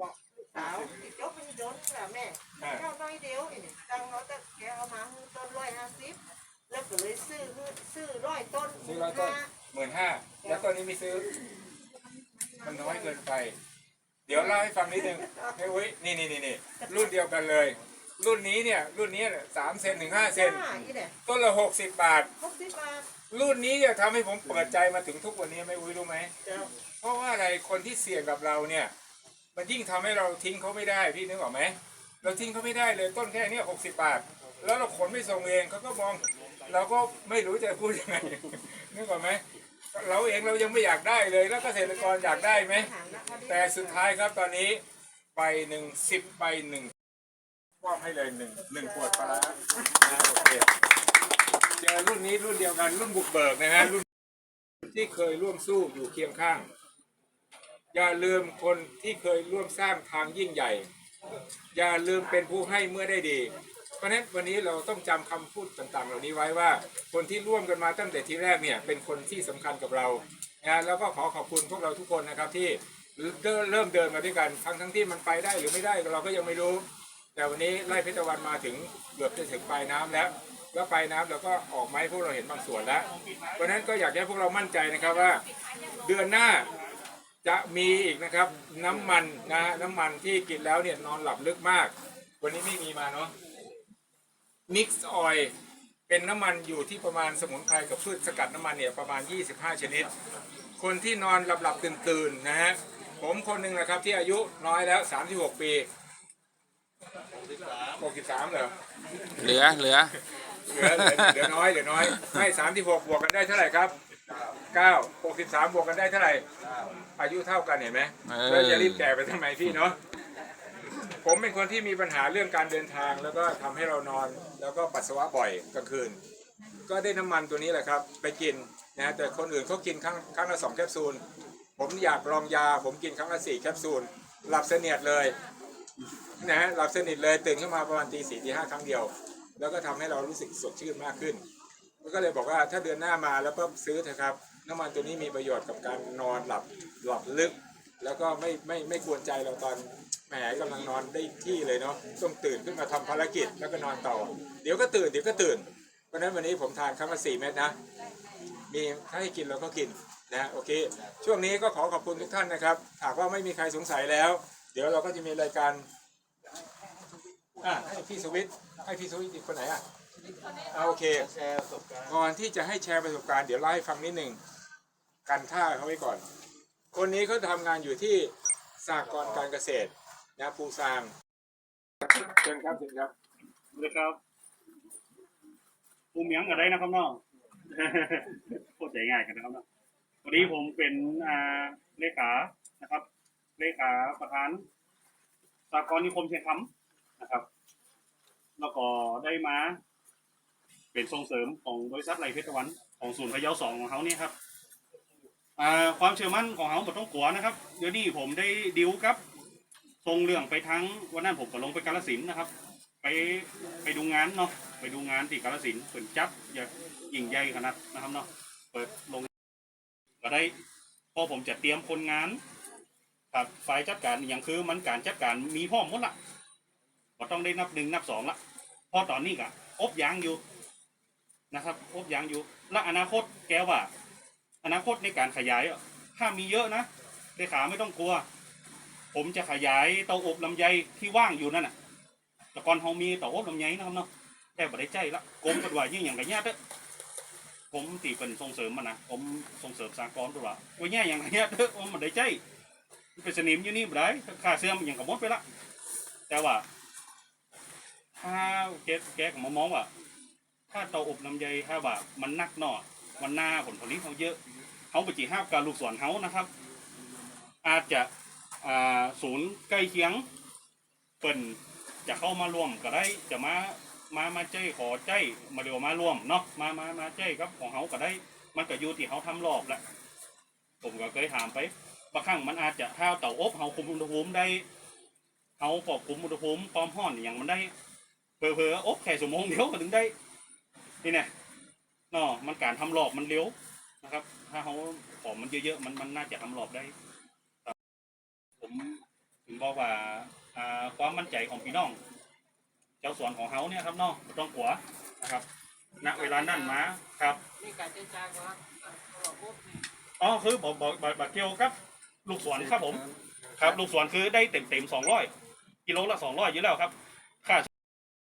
บอกลูกสาวจบมันโดนแหละแม่อ่าเจ้าน้อยเดียวนี่ตังเราแต่แกเอามาให้ต้นร้อยห้าสิบแล้วก็เลยซื้อซื้อร้อยต้นซื้อร้อยต้นหมื่นห้าแล้วตัวนี้ไม่ซื้อ มันน้อยเกินไป เดี๋ยวเล่าให้ฟังนิดนึงเฮ้ยเว้ยนี่นี่นี่นี่รุ่นเดียวกันเลย รุ่นนี้เนี่ย รุ่นนี้เนี่ยสามเซนถึงห้าเซนห้าอีเนี่ยต้นละหกสิบบาทหกสิบบาทรุ่นนี้เนี่ยทำให้ผมเปิดใจมาถึงทุกวันนี้ไม่อุ้ยรู้ไหมเจ้าเพราะว่าอะไรคนที่เสี่ยงกับเราเนี่ย มันยิ่งทำให้เราทิ้งเขาไม่ได้พี่นึกออกไหมเราทิ้งเขาไม่ได้เลยต้นแค่นี้หกสิบบาท แล้วเราขนไม่ส่งเองเขาก็มอง เราก็ไม่รู้จะพูดยังไงนึกออกไหมเราเองเรายังไม่อยากได้เลย แล้วเกษตรกรอยากได้ไหมแต่สุดท้ายครับตอนนี้ใบหนึ่งสิบใบหนึ่งมอบให้เลยหนึ่งหนึ่งขวดปลาโอเคเจอรุ่นนี้รุ่นเดียวกันรุ่นบุกเบิกนะฮะรุ่นที่เคยร่วมสู้อยู่เคียงข้าง อย่าลืมคนที่เคยร่วมสร้างทางยิ่งใหญ่ อย่าลืมเป็นผู้ให้เมื่อได้ดี เพราะฉะนั้นวันนี้เราต้องจำคำพูดต่างๆ เหล่านี้ไว้ว่า คนที่ร่วมกันมาตั้งแต่ทีแรกเนี่ยเป็นคนที่สำคัญกับเรานะแล้วก็ขอขอบคุณพวกเราทุกคนนะครับที่เริ่มเดินมาด้วยกันทั้งทั้งที่มันไปได้หรือไม่ได้เราก็ยังไม่รู้ แต่วันนี้ไล่เพชรตะวันมาถึงเกือบจะถึงปลายน้ำแล้วแล้วปลายน้ำเราก็ออกไม้พวกเราเห็นบางส่วนแล้ว เพราะนั้นก็อยากให้พวกเรามั่นใจนะครับว่า เดือนหน้า จะมีอีกนะครับน้ำมันนะน้ำมันที่กินแล้วเนี่ยนอนหลับลึกมาก วันนี้ไม่มีมาเนาะมิกซ์ออยเป็นน้ำมันอยู่ที่ประมาณสมุนไพรกับพืชสกัดน้ำมันเนี่ยประมาณ 25 ชนิด คนที่นอนหลับหลับตื่นตื่นๆนะฮะผมคนหนึ่งนะครับที่อายุน้อยแล้ว 36 ปี 63เหรอ เหลือเหลือ เหลือเหลือเหลือน้อยเหลือน้อยไม่36บวกกันได้เท่าไหร่ครับ 9 63บวกกันได้เท่าไหร่ อายุเท่ากันเห็นไหมเออแล้วจะรีบแก่ไปทำไมพี่เนาะผมเป็นคนที่มีปัญหาเรื่องการเดินทางแล้วก็ทำให้เรานอน แล้วก็ปัสสาวะบ่อยกลางคืน ก็ได้น้ำมันตัวนี้แหละครับ ไปกินนะแต่คนอื่นเขากินครั้งครั้งละสองแคปซูล ผมอยากลองยา ผมกินครั้งละสี่แคปซูล หลับเสนียดเลยนะฮะหลับสนิทเลยตื่นขึ้นมาประมาณตีสี่ตีห้าครั้งเดียว แล้วก็ทำให้เรารู้สึกสดชื่นมากขึ้นก็เลยบอกว่าถ้าเดือนหน้ามาแล้วก็ซื้อเถอะครับ น้ำมันตัวนี้มีประโยชน์กับการนอนหลับหลับลึก แล้วก็ไม่ไม่ไม่กวนใจเราตอนแหมกำลังนอนได้ที่เลยเนาะต้องตื่นขึ้นมาทำภารกิจแล้วก็นอนต่อ เดี๋ยวก็ตื่นเดี๋ยวก็ตื่น เพราะฉะนั้นวันนี้ผมทานครั้งละสี่เม็ดนะ มีถ้าให้กินเราก็กินนะโอเค ช่วงนี้ก็ขอขอบคุณทุกท่านนะครับหากว่าไม่มีใครสงสัยแล้ว เดี๋ยวเราก็จะมีรายการอะให้พี่สวิตให้พี่สวิตอีกคนไหนอะอะโอเคก่อนที่จะให้แชร์ประสบการณ์เดี๋ยวเล่าให้ฟังนิดหนึ่ง กันท่าเขาไว้ก่อน คนนี้เขาทำงานอยู่ที่สหกรณ์การเกษตรนะปูซางเชิญครับเชิญครับเลยครับภูมิยังกันได้นะครับน้องโคตรใจง่ายกันนะครับน้องวันนี้ผมเป็นอ่าเลขานะครับ เลขาประธานสากลนิคมเชียงคำนะครับ แล้วก็ได้มา เป็นส่งเสริมของบริษัทไรเพชรตะวันของศูนย์พะเยาสองของเขาเนี่ยครับอ่า ความเชื่อมั่นของเขาไม่ต้องกลัวนะครับ เดี๋ยวนี้ผมได้ดิวครับส่งเรื่องไปทั้งวันนั้นผมก็ลงไปกาลสินนะครับ ไปไปดูงานเนาะไปดูงานที่กาลสินเปิดจับอย่ายิ่งใหญ่ขนาดนะครับเนาะเปิดลงก็ได้พอผมจะเตรียมคนงานครับฝ่ายจัดการอย่างคือมันการจัดการมีพร้อมหมดละก็ต้องได้นับหนึ่งนับสองละพอตอนนี้ก็อบยางอยู่นะครับอบยางอยู่และอนาคตแกว่า อนาคตในการขยายถ้ามีเยอะนะเลขาไม่ต้องกลัว ผมจะขยายเตาอบลำไยที่ว่างอยู่นั่นน่ะ แต่ก่อนเขามีเตาอบลำไยนะครับเนาะแต่บ่ได้ใจละกรมกฎว่ายยิ่งอย่างไรเงี้ยเด้อผมตีเป็นส่งเสริมมันนะผมส่งเสริมสากลตัวละว่าแย่อย่างไรเงี้ยเด้อผมมันได้ใจเป็นสนิมอยู่นี่บ่ได้ค่าเสื่อมอย่างกับมดไปละแต่ว่าถ้าแกแกก็มามองว่า ถ้าเตาอบลำไยถ้าว่ามันนักหน่อ มันหน้าผลผลิตเขาเยอะเขาไปจีห้าการลูกสวนเขานะครับ อาจจะศูนย์ใกล้เคียงเปิ่นจะเข้ามาร่วมก็ได้จะมามามาเจ้ขอเจ้มาเดี๋ยวมาร่วมเนาะมามามาเจ้ครับของเขาก็ได้มันก็อยู่ที่เขาทำรอบแหละผมก็เคยถามไปบางครั้งมันอาจจะถ้าเต่าอบเขาคุมอุณหภูมิได้เขาควบคุมอุณหภูมิความร้อนอย่างมันได้เพอเพออบแค่ชั่วโมงเดียวก็ถึงได้นี่เนี่ย เนาะมันการทำรอบมันเร็วนะครับ ถ้าเขาของมันเยอะๆมันมันน่าจะทำรอบได้ ผมถึงบอกว่าอ่าความมั่นใจของพี่น้อง เจ้าสวนของเฮาเนี่ยครับน้องต้องกลัวนะครับ ณเวลานั้นมาครับ นี่การเจรจาก็ตัวปุ๊บนี่อ๋อคือบอกบอกบอกบอกเกี่ยวกับลูกสวนครับผม ครับ ลูกสวนคือได้เต็มเต็มสองร้อยกิโลละสองร้อยอยู่แล้วครับ